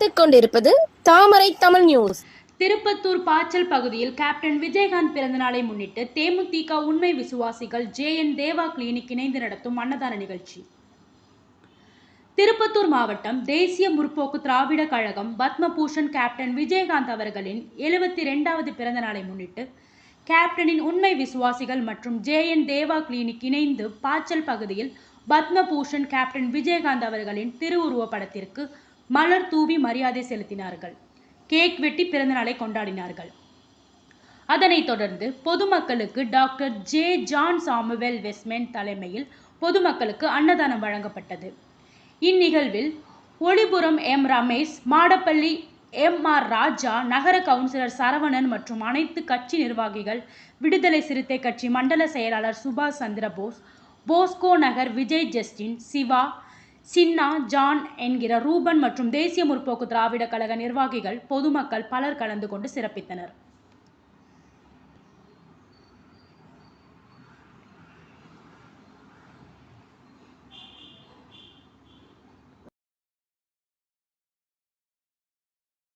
பார்த்துக் கொண்டிருப்பது தாமரை தமிழ் நியூஸ் திருப்பத்தூர் பாச்சல் பகுதியில் கேப்டன் விஜயகாந்த் பிறந்தநாளை முன்னிட்டு தேமுதிக உண்மை விசுவாசிகள் ஜே என் தேவா கிளினிக் இணைந்து நடத்தும் அன்னதான நிகழ்ச்சி. திருப்பத்தூர் மாவட்டம் தேசிய முற்போக்கு திராவிட கழகம் பத்மபூஷன் கேப்டன் விஜயகாந்த் அவர்களின் எழுபத்தி ரெண்டாவது பிறந்த நாளை முன்னிட்டு கேப்டனின் உண்மை விசுவாசிகள் மற்றும் ஜே என் தேவா கிளினிக் இணைந்து பாச்சல் பகுதியில் பத்மபூஷன் கேப்டன் விஜயகாந்த் அவர்களின் திருவுருவ படத்திற்கு மலர் தூவி மரியாதை செலுத்தினார்கள். கேக் வெட்டி பிறந்தநாளை கொண்டாடினார்கள். அதனைத் தொடர்ந்து பொதுமக்களுக்கு டாக்டர் ஜே ஜான் சாமுவேல் வெஸ்மென் தலைமையில் பொதுமக்களுக்கு அன்னதானம் வழங்கப்பட்டது. இந்நிகழ்வில் Olipuram M. Ramesh Madappalli M. R. Raja நகர கவுன்சிலர் சரவணன் மற்றும் அனைத்து கட்சி நிர்வாகிகள் விடுதலை சிறுத்தை கட்சி மண்டல செயலாளர் சுபாஷ் Chandrabose Bosco Nagar Vijay Justin Siva Chinna John என்கிற ரூபன் மற்றும் தேசிய முற்போக்கு திராவிட கழக நிர்வாகிகள் பொதுமக்கள் பலர் கலந்து கொண்டு சிறப்பித்தனர்.